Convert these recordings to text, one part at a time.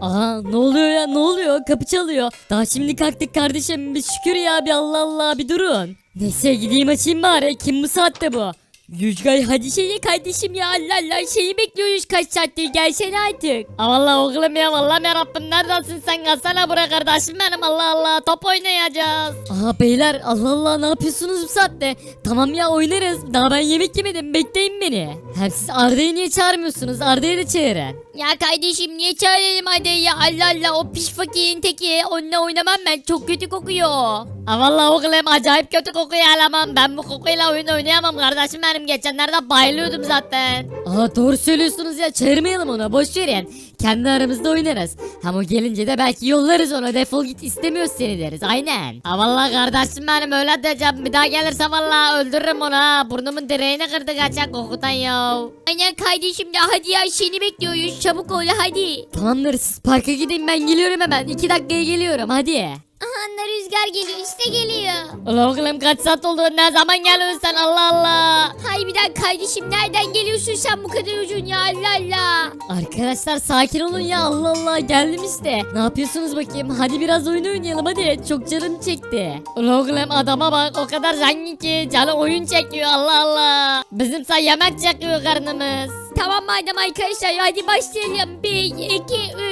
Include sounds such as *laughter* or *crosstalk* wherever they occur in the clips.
Aha ne oluyor ya ne oluyor kapı çalıyor. Daha şimdi kalktık kardeşim bir şükür ya bir Allah Allah bir durun. Neyse gideyim açayım bari kim bu saatte bu? Yüzgay hadi şeyi kardeşim ya Allah Allah şeyi bekliyoruz kaç saattir gelsene artık. Aa, Vallahi oğlum ya vallahi ya neredesin sen gelsene buraya kardeşim benim Allah Allah top oynayacağız. Aha beyler Allah Allah ne yapıyorsunuz bu saatte? Tamam ya oynarız daha ben yemek yemedim bekleyin beni. Hem siz Arda'yı niye çağırmıyorsunuz Arda'yı da çağırın. Ya kardeşim niye çağıralım hadi ya Allah Allah o piş fakirin teki onunla oynamam ben çok kötü kokuyor. Aa vallahi oğlum acayip kötü kokuyor alamam. Ben bu kokuyla oyun oynayamam kardeşim benim. Geçenlerde bayılıyordum zaten. Aa doğru söylüyorsunuz ya. Çağırmayalım onu. Boş verin. Kendi aramızda oynarız. Hem o gelince de belki yollarız onu. Defol git istemiyoruz seni deriz. Aynen. Aa vallahi kardeşim benim öyle diyeceğim. Bir daha gelirse vallahi öldürürüm onu ha. Burnumun direğini kırdı kaçak kokudan ya. Aynen kardeşim de hadi ya seni bekliyoruz çabuk ol hadi. Tamamdır parka gidin ben geliyorum hemen. İki dakikaya geliyorum hadi. Aha rüzgar geliyor işte geliyor. Ulan oğlum kaç saat oldu ne zaman geliyorsun sen Allah Allah. Harbiden kardeşim nereden geliyorsun sen bu kadar uzun ya Allah Allah. Arkadaşlar sakin olun ya Allah Allah geldim işte. Ne yapıyorsunuz bakayım? Hadi biraz oyun oynayalım hadi. Çok canım çekti. Ulan oğlum adama bak o kadar zengin ki canı oyun çekiyor Allah Allah. Bizimse yemek çekiyor karnımız. Tamam madem arkadaşlar hadi başlayalım. 1, 2,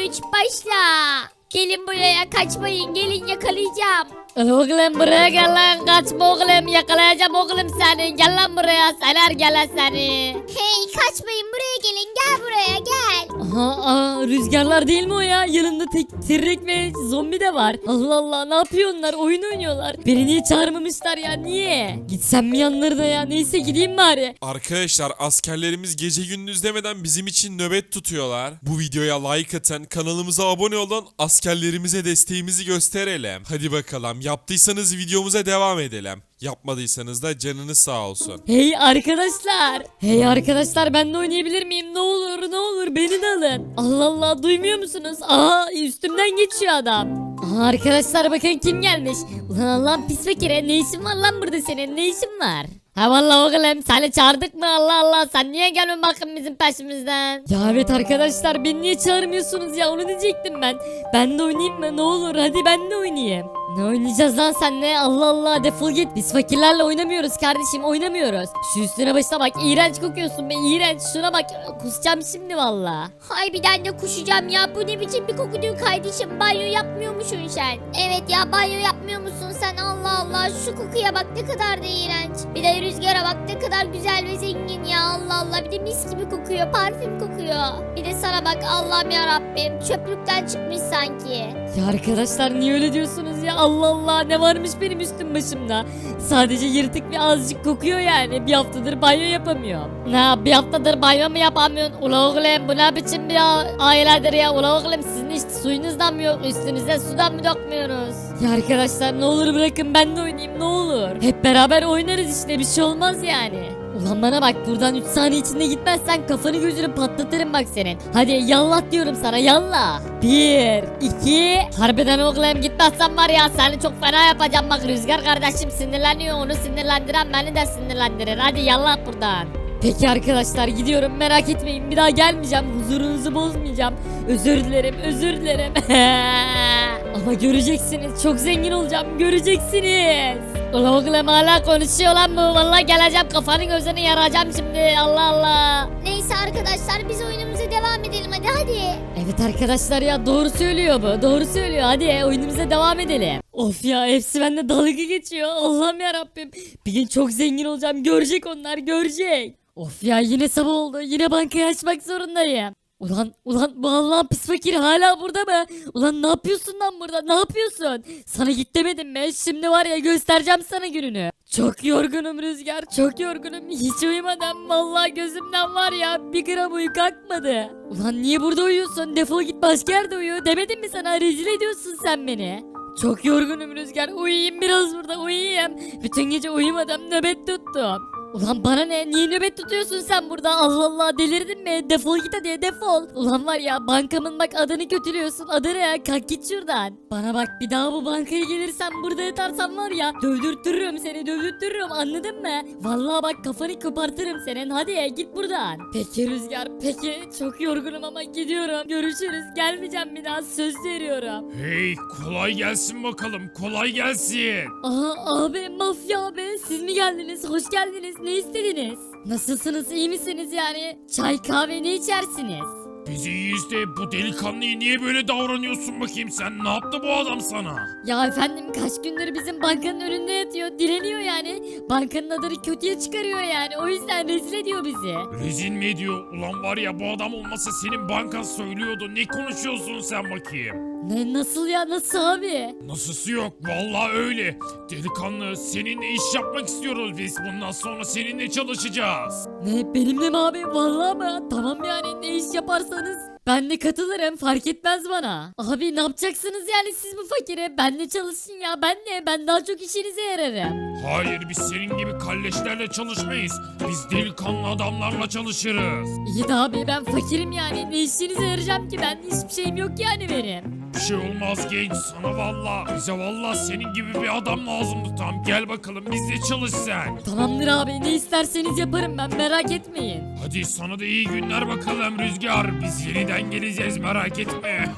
3 başla. Gelin buraya kaçmayın gelin yakalayacağım. Oğlum buraya gel lan kaçma oğlum yakalayacağım oğlum seni. Gel lan buraya sener gele seni. Hey kaçmayın buraya gelin gel buraya gel. Aha, aa, rüzgarlar değil mi o ya? Yanında tek tirek ve zombi de var. Allah Allah ne yapıyor onlar? Oyun oynuyorlar. Beni niye çağırmamışlar ya? Niye? Gitsem mi yanlarına ya? Neyse gideyim bari. Arkadaşlar askerlerimiz gece gündüz demeden bizim için nöbet tutuyorlar. Bu videoya like atın, kanalımıza abone olun, askerlerimize desteğimizi gösterelim. Hadi bakalım yaptıysanız videomuza devam edelim. Yapmadıysanız da canınız sağ olsun. Hey arkadaşlar. Hey arkadaşlar ben de oynayabilir miyim? Ne olur ne olur beni de alın. Allah Allah duymuyor musunuz? Aha üstümden geçiyor adam. Aha arkadaşlar bakın kim gelmiş. Ulan Allah'ın pis fakire ne işin var lan burada senin? Ne işin var? Ha vallahi oğlum seni çağırdık mı Allah Allah sen niye gelmiyorsun bakın bizim peşimizden. Ya evet arkadaşlar beni niye çağırmıyorsunuz ya onu diyecektim ben. Ben de oynayayım mı ne olur hadi ben de oynayayım. Ne oynayacağız lan senle Allah Allah defol git biz fakirlerle oynamıyoruz kardeşim oynamıyoruz. Şu üstüne başına bak iğrenç kokuyorsun be iğrenç şuna bak kusacağım şimdi valla. Harbiden de kuşacağım ya bu ne biçim bir kokudur kardeşim banyo yapmıyormuşsun sen. Evet ya banyo yapmıyor musun sen Allah Allah şu kokuya bak ne kadar da iğrenç. Bir de rüzgara bak ne kadar güzel ve zengin ya Allah Allah bir de mis gibi kokuyor parfüm kokuyor. Bir de sana bak Allah'ım ya Rabbim çöplükten çıkmış sanki. Ya arkadaşlar niye öyle diyorsunuz ya Allah Allah ne varmış benim üstüm başımda. Sadece yırtık bir azıcık kokuyor yani bir haftadır banyo yapamıyorum. Ne bir haftadır banyo mu yapamıyorsun? Ula oğlum bu ne biçim bir ailedir ya ula oğlum sizin işte suyunuzdan mı yok üstünüze sudan mı dökmüyoruz? Ya arkadaşlar ne olur bırakın ben de oynayayım ne olur. Hep beraber oynarız işte bir şey olmaz yani. Ulan bana bak buradan 3 saniye içinde gitmezsen kafanı gözünü patlatırım bak senin. Hadi yallah diyorum sana yallah. 1, 2, harbiden oğlum gitmezsen var ya seni çok fena yapacağım bak Rüzgar kardeşim sinirleniyor onu sinirlendiren beni de sinirlendirir. Hadi yallah buradan. Peki arkadaşlar gidiyorum merak etmeyin bir daha gelmeyeceğim huzurunuzu bozmayacağım. Özür dilerim özür dilerim. *laughs* Ama göreceksiniz çok zengin olacağım göreceksiniz. Oğlum hala konuşuyor lan bu vallahi geleceğim kafanın gözünü yaracağım şimdi Allah Allah. Neyse arkadaşlar biz oyunumuza devam edelim hadi hadi. Evet arkadaşlar ya doğru söylüyor bu doğru söylüyor hadi oyunumuza devam edelim. Of ya hepsi bende dalga geçiyor Allah'ım ya Rabbim. Bir gün çok zengin olacağım görecek onlar görecek. Of ya yine sabah oldu yine bankayı açmak zorundayım. Ulan ulan bu Allah'ın pis fakir hala burada mı? Ulan ne yapıyorsun lan burada ne yapıyorsun? Sana git demedim mi? Şimdi var ya göstereceğim sana gününü. Çok yorgunum Rüzgar çok yorgunum hiç uyumadım vallahi gözümden var ya bir gram uyku akmadı. Ulan niye burada uyuyorsun defol git başka yerde uyu demedim mi sana rezil ediyorsun sen beni. Çok yorgunum Rüzgar uyuyayım biraz burada uyuyayım. Bütün gece uyumadım nöbet tuttum. Ulan bana ne? Niye nöbet tutuyorsun sen burada? Allah Allah delirdin mi? Defol git hadi defol. Ulan var ya bankamın bak adını kötülüyorsun. Adını ya kalk git şuradan. Bana bak bir daha bu bankaya gelirsen burada yatarsan var ya dövdürtürürüm seni dövdürtürürüm anladın mı? Vallahi bak kafanı kopartırım senin hadi ya git buradan. Peki Rüzgar peki çok yorgunum ama gidiyorum. Görüşürüz gelmeyeceğim bir daha söz veriyorum. Hey kolay gelsin bakalım kolay gelsin. Aha abi mafya abi siz mi geldiniz hoş geldiniz ne istediniz? Nasılsınız iyi misiniz yani? Çay kahve ne içersiniz? Biz iyiyiz de bu delikanlıya niye böyle davranıyorsun bakayım sen ne yaptı bu adam sana? Ya efendim kaç gündür bizim bankanın önünde yatıyor dileniyor yani. Bankanın adını kötüye çıkarıyor yani o yüzden rezil ediyor bizi. Rezil mi ediyor? Ulan var ya bu adam olmasa senin bankan söylüyordu ne konuşuyorsun sen bakayım? Ne nasıl ya nasıl abi? Nasılsı yok vallahi öyle. Delikanlı seninle iş yapmak istiyoruz biz bundan sonra seninle çalışacağız. Ne benimle mi abi vallahi mı? Tamam yani ne iş yaparsanız ben de katılırım fark etmez bana. Abi ne yapacaksınız yani siz bu fakire? Ben de çalışın ya ben de ben daha çok işinize yararım. Hayır biz senin gibi kalleşlerle çalışmayız. Biz delikanlı adamlarla çalışırız. İyi de abi ben fakirim yani ne işinize yarayacağım ki ben hiçbir şeyim yok yani benim. Bir şey olmaz genç sana valla. Bize valla senin gibi bir adam lazımdı tam. Gel bakalım bizle çalış sen. Tamamdır abi ne isterseniz yaparım ben merak etmeyin. Hadi sana da iyi günler bakalım Rüzgar. Biz yeniden geleceğiz merak etme.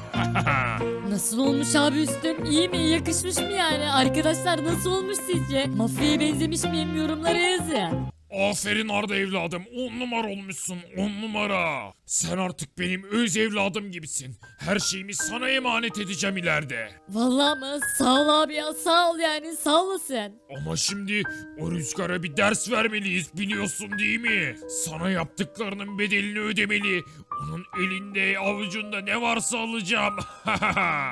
*laughs* Nasıl olmuş abi üstüm iyi mi yakışmış mı yani arkadaşlar nasıl olmuş sizce? Mafyaya benzemiş miyim yorumlara yazın. Aferin Arda evladım. On numara olmuşsun. On numara. Sen artık benim öz evladım gibisin. Her şeyimi sana emanet edeceğim ileride. Vallahi mı sağ ol abi ya sağ ol yani sağ olasın. Ama şimdi o rüzgara bir ders vermeliyiz biliyorsun değil mi? Sana yaptıklarının bedelini ödemeli. Onun elinde avucunda ne varsa alacağım. *laughs*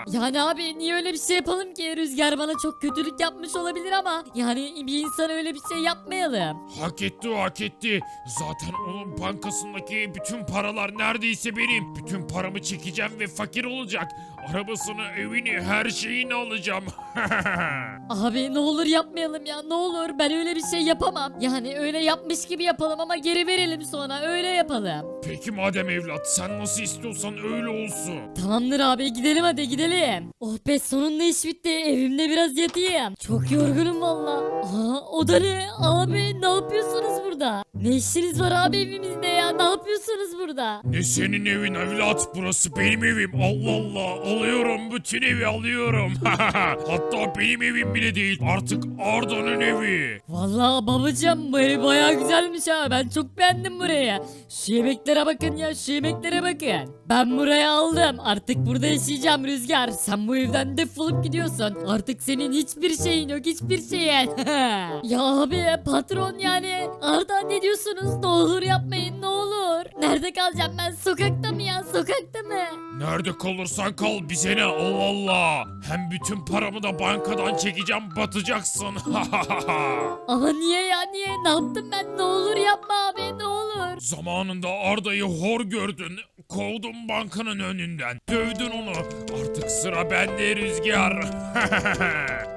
Yani abi niye öyle bir şey yapalım ki Rüzgar bana çok kötülük yapmış olabilir ama yani bir insan öyle bir şey yapmayalım. hak etti o hak etti. Zaten onun bankasındaki bütün paralar neredeyse benim. Bütün paramı çekeceğim ve fakir olacak. Arabasını, evini, her şeyini alacağım. *laughs* Abi ne olur yapmayalım ya ne olur ben öyle bir şey yapamam. Yani öyle yapmış gibi yapalım ama geri verelim sonra öyle yapalım. Peki madem evlat sen nasıl istiyorsan öyle olsun. Tamamdır abi gidelim hadi gidelim. Oh be sonunda iş bitti evimde biraz yatayım. Çok yorgunum valla. Aa o da ne abi ne yapıyorsunuz burada? Ne işiniz var abi evimizde ya ne yapıyorsunuz burada? Ne senin evin evlat burası benim evim Allah Allah alıyorum bütün evi alıyorum *laughs* hatta benim evim bile değil artık Arda'nın evi Vallahi babacığım bu ev baya güzelmiş ha ben çok beğendim burayı. Şu yemeklere bakın ya şu yemeklere bakın. Ben buraya aldım artık burada yaşayacağım Rüzgar. Sen bu evden defolup gidiyorsun. Artık senin hiçbir şeyin yok hiçbir şeyin. *laughs* ya abi patron yani Arda ne diyorsunuz? Ne olur yapmayın ne olur. Nerede kalacağım ben? Sokakta mı ya? Sokakta mı? Nerede kalırsan kal bize ne? Allah Allah. Hem bütün paramı da bankadan çekeceğim batacaksın. *laughs* Ama niye ya? Niye? Ne yaptım ben? Ne olur yapma abi ne olur. Zamanında Arda'yı hor gördün. Kovdun bankanın önünden. Dövdün onu. Artık sıra bende Rüzgar. *laughs*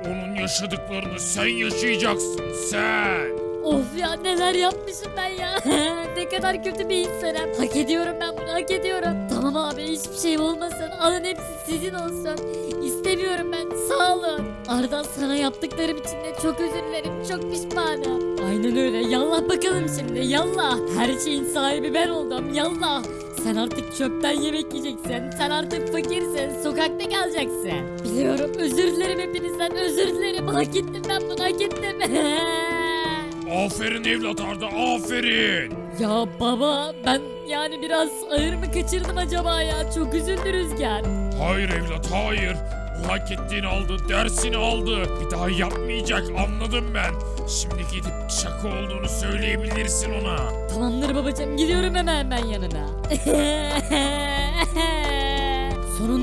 Onun yaşadıklarını sen yaşayacaksın sen Of ya neler yapmışım ben ya. *laughs* ne kadar kötü bir insanım. Hak ediyorum ben bunu hak ediyorum. Tamam abi hiçbir şey olmasın. Alın hepsi sizin olsun. İstemiyorum ben sağ olun. Arda sana yaptıklarım için de çok özür dilerim. Çok pişmanım. Aynen öyle. Yallah bakalım şimdi. Yallah. Her şeyin sahibi ben oldum. Yallah. Sen artık çöpten yemek yiyeceksin. Sen artık fakirsin. Sokakta kalacaksın. Biliyorum. Özür dilerim hepinizden. Özür dilerim. Hak ettim ben bunu hak ettim. *laughs* Aferin evlat Arda aferin Ya baba ben yani biraz ağır mı kaçırdım acaba ya? Çok üzüldü Rüzgar. Hayır evlat hayır. O hak ettiğini aldı, dersini aldı. Bir daha yapmayacak anladım ben. Şimdi gidip şaka olduğunu söyleyebilirsin ona. Tamamdır babacığım gidiyorum hemen ben yanına. *laughs*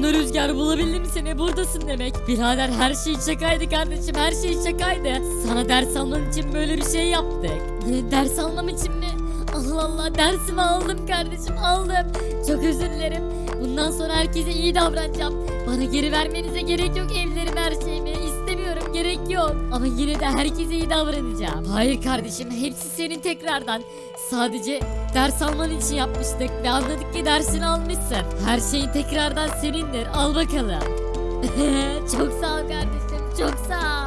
Sonunda Rüzgar bulabildim seni buradasın demek. Birader her şey şakaydı kardeşim her şey şakaydı. Sana ders alman için böyle bir şey yaptık. Ne ders almam için mi? Allah Allah dersimi aldım kardeşim aldım. Çok özür dilerim. Bundan sonra herkese iyi davranacağım. Bana geri vermenize gerek yok evlerimi her şeyimi. İstemiyorum gerek yok. Ama yine de herkese iyi davranacağım. Hayır kardeşim hepsi senin tekrardan. Sadece ders alman için yapmıştık ve anladık ki dersini almışsın. Her şey tekrardan senindir. Al bakalım. *laughs* çok sağ ol kardeşim çok sağ ol.